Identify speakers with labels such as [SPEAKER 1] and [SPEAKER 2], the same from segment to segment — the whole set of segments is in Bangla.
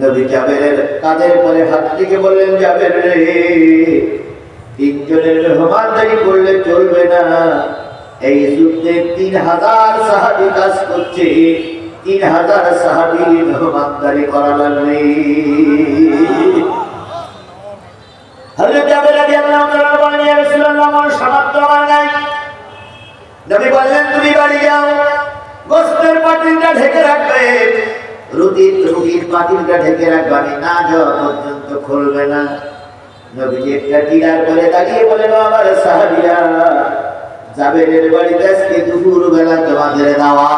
[SPEAKER 1] নবী জাবেরের কাদের পরে হাত থেকে বললেন, জাবের রে তিনজনের মেহমানদারি করলে চলবে না। এই যুদ্ধে তিন হাজার সাহাবি কাজ করছে। তিন হাজার সাহাবি মেহমানদারি করা লাগবে হযরত জাবের রাদিয়াল্লাহু তাআলা বলেন, ইয়া রাসূলুল্লাহ, আমার সামর্থ্য আমার নাই। নবী বললেন, তুমি বাড়ি যাও, গোস্তের পাতিলটা ঢেকে রাখবে। রুটির রুটির পাতিলটা ঢেকে রাখবে আমি না যাওয়া পর্যন্ত খুলবে না। নবীজি একটা টিলার করে দাঁড়িয়ে বলেন, "ও আমার সাহাবীরা জাবেরের বাড়িতে আজকে দুপুর বেলা তোমাদের দাওয়া।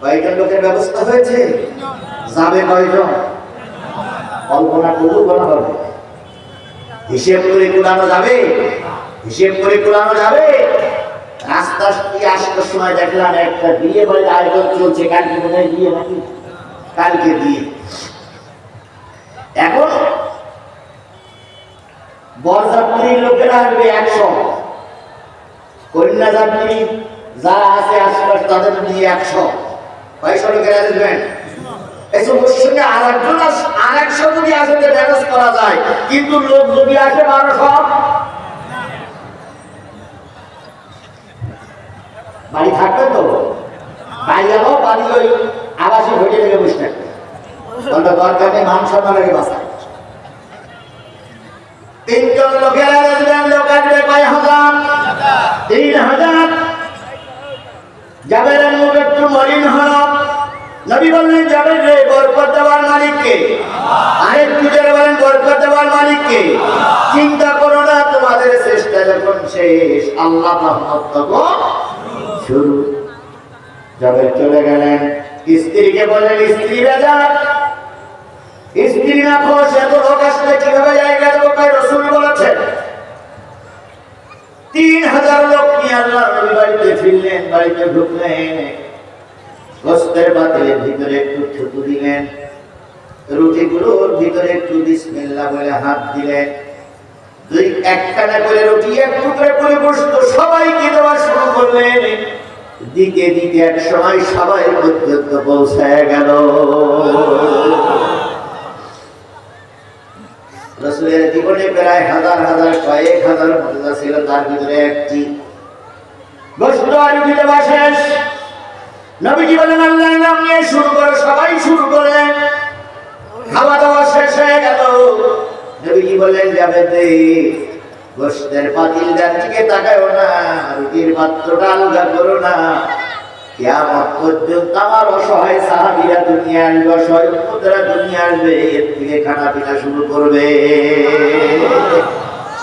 [SPEAKER 1] কয়জন লোকের ব্যবস্থা হয়েছে? যাবে কয়জন? কল্পনা করলেও বলা হবে। হিসেব করে কুলানো যাবে? হিসেব করে কুলানো যাবে? রাস্তা দিয়ে আসার সময় দেখলাম একটা বিয়ে বাড়ির আয়োজন চলছে, কালকে বোধহয় বিয়ে নাকি? কালকে বিয়ে। এখন বরযাত্রীর লোকেরা আসবে একশো। কন্যা যাত্রী যারা আছে আশপাশ, তাদের নিয়ে একশো। কয়শো লোকের আসবেন এসব সঙ্গে আর একজন আর একশো যদি আসে ম্যানেজ করা যায়। কিন্তু লোক যদি আসে বারোশো বাড়ি থাকবে তো বাড়ি যাব, বাড়ি ওই আবাসিক হোটেলে বসে থাকবে। দরকার নেই, মান সম্মান আগে বাঁচা তিনজন লোকের আসবেন লোক আসবে কয় হাজার? তিন হাজার। যাবেন মুখ একটু মলিন হল নবী বললেন যাবেন রে, বরকত দেওয়ার মালিককে আরেকটু যারা বলেন, বরকত দেওয়ার মালিককে চিন্তা করো না, তোমাদের চেষ্টা যখন শেষ, আল্লাহ তখন শুরু যাবেন চলে গেলেন, স্ত্রীকে বললেন স্ত্রীরা যান স্ত্রী না খোঁজ এত লোক আসলে কীভাবে জায়গা দেবো? কয় রসুল বলেছেন, তিন হাজার লোক নিয়ে আল্লাহ বাড়িতে ফিরলেন, বাড়িতে ঢুকলেন? গোস্তের পাতিলের ভিতরে একটু থুতু দিলেন, রুটিগুলোর ভিতরে একটু বিসমিল্লাহ বলে হাত দিলেন। দুই একখানা করে রুটি, এক টুকরে করে বসতো সবাইকে দেওয়া শুরু করলেন। দিকে দিকে এক সময় সবাই পর্যন্ত পৌঁছায় গেল। রসুলের জীবনে প্রায় হাজার হাজার, কয়েক হাজার মর্যাদা ছিল, তার ভিতরে একটি। গোস্ত আর দিতে শেষ। নবীজি বলেন, আল্লাহর নাম নিয়ে শুরু করে, সবাই শুরু করলেন। খাওয়া দাওয়া শেষ হয়ে গেল। বললেন যাবে গোষ্ঠের পাতিল পাতিলটার দিকে তাকায়ও না রুটির পাত্রটা আলগা করো না। কিয়ামত পর্যন্ত আমার অসহায় সাহাবিরা দুনিয়া আসবে অসহায় দুনিয়া আসবে এর থেকে খানা পিনা শুরু করবে।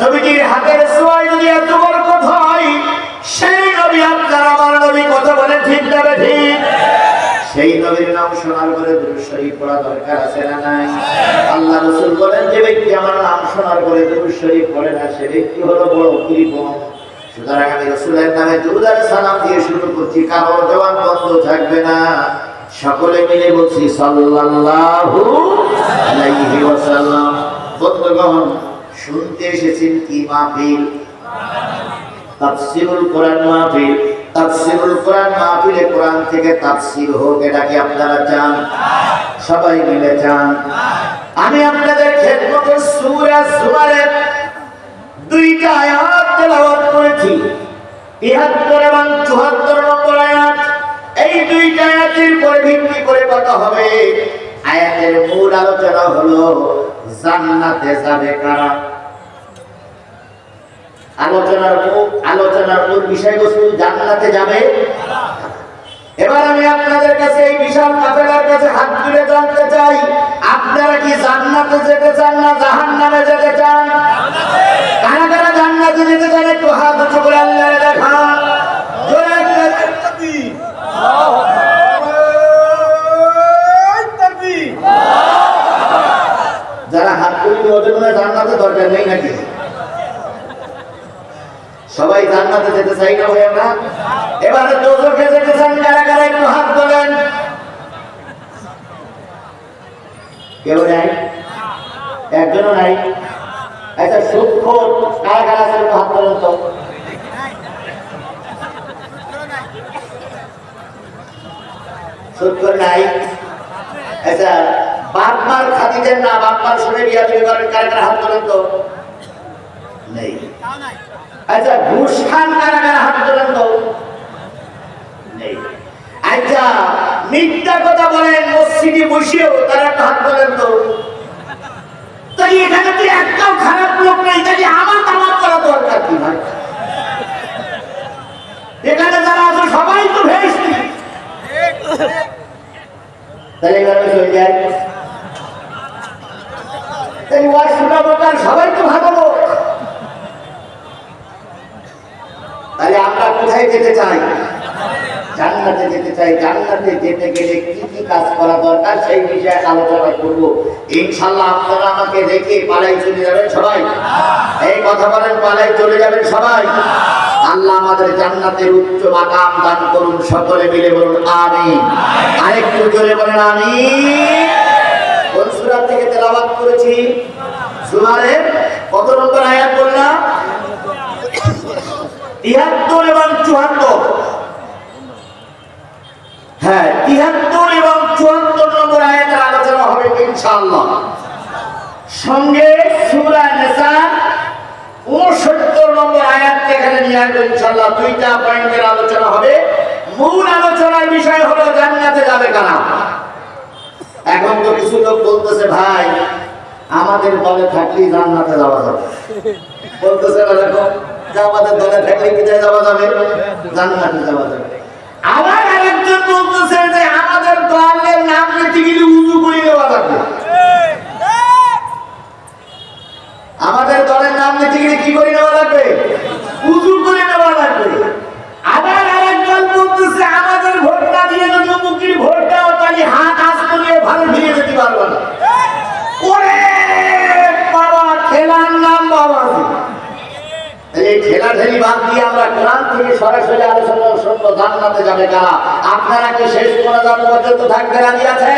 [SPEAKER 1] নবীটির হাতের সোয়াই যদি এত বরকত হয় সেই নবীর নাম শোনার পরে দুরূদ শরীফ পড়া দরকার আছে না নাই? আল্লাহ রাসূল বলেন, যে ব্যক্তি আমার নাম শোনার পরে দুরূদ শরীফ পড়ে না, সে ব্যক্তি হলো বড় সুতরাং আমি নামে সালাম দিয়ে শুরু করছি কারোর দেওয়ান বন্ধ থাকবে না। সকলে মিলে বলছি, সাল্লাল্লাহু আলাইহি ওয়াসাল্লাম। বন্ধুগণ, শুনতে এসেছেন কি মাহফিল? তাফসিরুল কোরআন মাহফিল। তাফসিরুল কোরআন মাহফিলে কোরআন থেকে তাফসির হোক, এটা কি আপনারা চান? সবাই মিলে চান। আমি আপনাদের খেদমতে সূরা জুমারের দুইটা আয়াত তেলাওয়াত করেছি। 73 এবং 74 নম্বর আয়াত। এই দুইটা আয়াতের পরে ভিত্তি করে কথা হবে। আয়াতের মূল আলোচনা হলো, জান্নাতে যাবে কারা? আলোচনার আলোচনার মূল বিষয়বস্তু জান্নাতে যাবে। এবার আমি আপনাদের কাছে এই বিশাল কাফেলার কাছে হাত তুলে জানতে চাই, আপনারা কি জান্নাতে যেতে চান না জাহান নামে যেতে চান? কারা কারা জান্নাতে যেতে চান একটু হাত উঁচু করে আল্লাহ দেখা জোরে একটা- যারা হাত তুলি ওদের মনে হয় জান্নাতে দরকার নেই নাকি সবাই জান্নাতে যেতে চাই না ভাই আমরা। এবারে দোজখে যেতে চান কারা কারা একটু হাত তোলেন। কেউ নাই? একজনও নাই? আচ্ছা সূক্ষ্ম কারা কারা আছে, একটু হাত তোলেন তো। করে নাই? আচ্ছা বাপমার না বাপমার শুনে বিয়া তুমি করেন কার কার হাত তোলেন তো? নেই। আচ্ছা ঘুষ খান কারা কারা হাত তোলেন তো আচ্ছা মিথ্যা কথা বলেন, মসজিদে বসেও তারা একটা হাত তোলেন তো তাই এখানে তো একটাও খারাপ লোক নেই, তাই আমার তামাক করা দরকার কি ভাই? এখানে যারা আছে, সবাই তো ভেস্তি। তাহলে এভাবে চলে যায় তাই ওয়াজ শোনাবো কার সবাই তো ভালো লোক তাহলে আমরা কোথায় যেতে চাই। জান্নাতে যেতে চাই। জান্নাতে যেতে গেলে কি কি কাজ করা দরকার সেই বিষয়ে আলোচনা করব। ইনশাল্লাহ আপনারা আমাকে রেখে পালাই চলে যাবেন সবাই। এই কথা বলেন, পালাই চলে যাবেন সবাই। আল্লাহ আমাদের জান্নাতের উচ্চ মাকাম দান করুন, সকলে মিলে বলুন, আমিন। আরেকটু জোরে বলেন, আমিন। কোন সূরা থেকে তেলাওয়াত করেছি? সুমারের কত নম্বর আয়াত বললাম? তিয়াত্তর চুয়াত্তর। হ্যাঁ তিয়াত্তর এবং চুয়াত্তর নম্বর আয়াতের আলোচনা হবে ইনশাআল্লাহ। সঙ্গে সূরা নিসা উনসত্তর নম্বর আয়াত এখানে নিয়ে আসব ইনশাআল্লাহ। দুইটা পয়েন্টের আলোচনা হবে। মূল আলোচনার বিষয় হলো জান্নাতে যাবে কারা? এখন তো কিছু লোক বলতেছে, ভাই, আমাদের দলে থাকলেই জান্নাতে যাওয়া যাবে। বলতেছে আমাদের দলে থাকলে কোথায় যাওয়া যাবে? যাওয়া যাবে। আবার আরেকজন বলতেছে যে আমাদের দলের নাম নিতে গেলে উজু করে যাবে আমাদের দলের নাম গেলে কি করে নেওয়া লাগবে? উজু করে নেওয়া লাগবে। আবার আরেকজন বলতেছে আমাদের ভোটটা দিয়ে যদি মুক্তি ভোট দাও তাহলে হাত আস্ত নিয়ে ভালো ফিরে যেতে পারব না ওরে বাবা খেলার নাম বাবা এই ঠেলা ঠেলি বাদ দিয়ে আমরা কোরআন থেকে সরাসরি আলোচনা শুনব জান্নাতে যাবে কারা? আপনারা কি শেষ মোনাজাত পর্যন্ত থাকতে রাজি আছে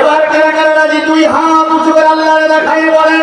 [SPEAKER 1] এবার কারা কারা রাজি? দুই হাত উঁচু করে আল্লাহ দেখাই বলেন।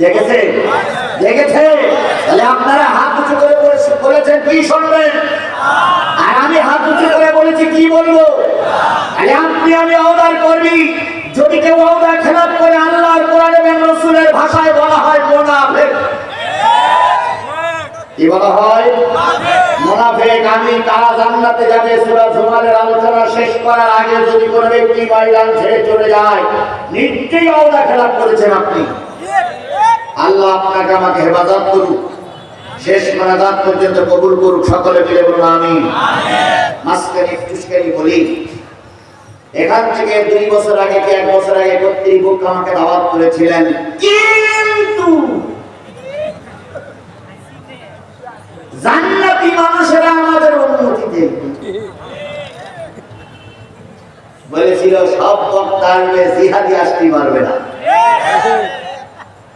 [SPEAKER 1] দেখেছে? দেখেছে? তাহলে আপনারা হাত উঁচু করে বলেছে- বলেছেন, কি শুনবেন? আর আমি হাত উঁচু করে বলেছি, কি বলব? তাহলে আপনি আমি অবদান করবি। যদি কেউ অবদান খেলাপ করে, আল্লাহর কোরআন এবং রসুলের ভাষায় বলা হয় মোনাফেক। কি বলা হয়? মোনাফেক, আমি কারা জান্নাতে যাবে, সূরা জুমারের আলোচনা শেষ করার আগে যদি কোনো ব্যক্তি ময়দান ছেড়ে চলে যায়, নিশ্চয়ই অবদা খেলাপ করেছেন আপনি। আল্লাহ আপনাকে আমাকে হেফাজত করুক। শেষ মোনাজাত পর্যন্ত কবুল করুক, সকলে মিলে বলুন আমি মাঝখানে একটুখানি বলি, এখান থেকে দুই বছর আগে কি এক বছর আগে কর্তৃপক্ষ আমাকে দাওয়াত করেছিলেন? কিন্তু জান্নাতি মানুষেরা আমাদের অনুমতি বলেছিল, সব বক্তা জিহাদি আসতে পারবে না।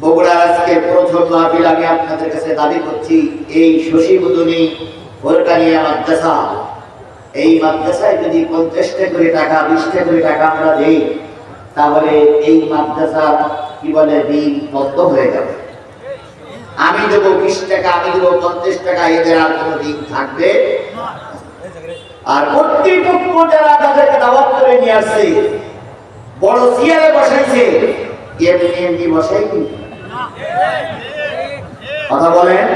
[SPEAKER 1] বগুড়ার আজকে প্রথম মাহফিল আমি আপনাদের কাছে দাবি করছি, এই শশীবুদনী বোরকানিয়া মাদ্রাসা। এই মাদ্রাসায় যদি পঞ্চাশটা করে টাকা, বিশটা করে টাকা আমরা দিই, তাহলে এই মাদ্রাসা কি বলে ঋণ বন্ধ হয়ে যাবে। আমি দেবো বিশ টাকা, আমি দেবো পঞ্চাশ টাকা, এদের আর কোনো ঋণ থাকবে। আর কর্তৃপক্ষ যারা তাদেরকে দাওয়াত করে নিয়ে আসছে, বড় চেয়ারে বসাইছে, এমনি এমনি বসাইনি। কথা বলেন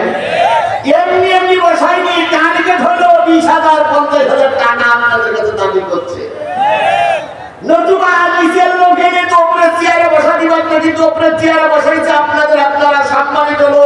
[SPEAKER 1] এমনি এমনি বসাইনি টার্গেট হলো বিশ হাজার, পঞ্চাশ হাজার টাকা আপনাদের কাছে দাবি করছে। নতুবা চেয়ারে বসানি, বাদ নাকি তোমরা চেয়ারে বসাইছে, আপনাদের আপনারা সম্মানিত লোক।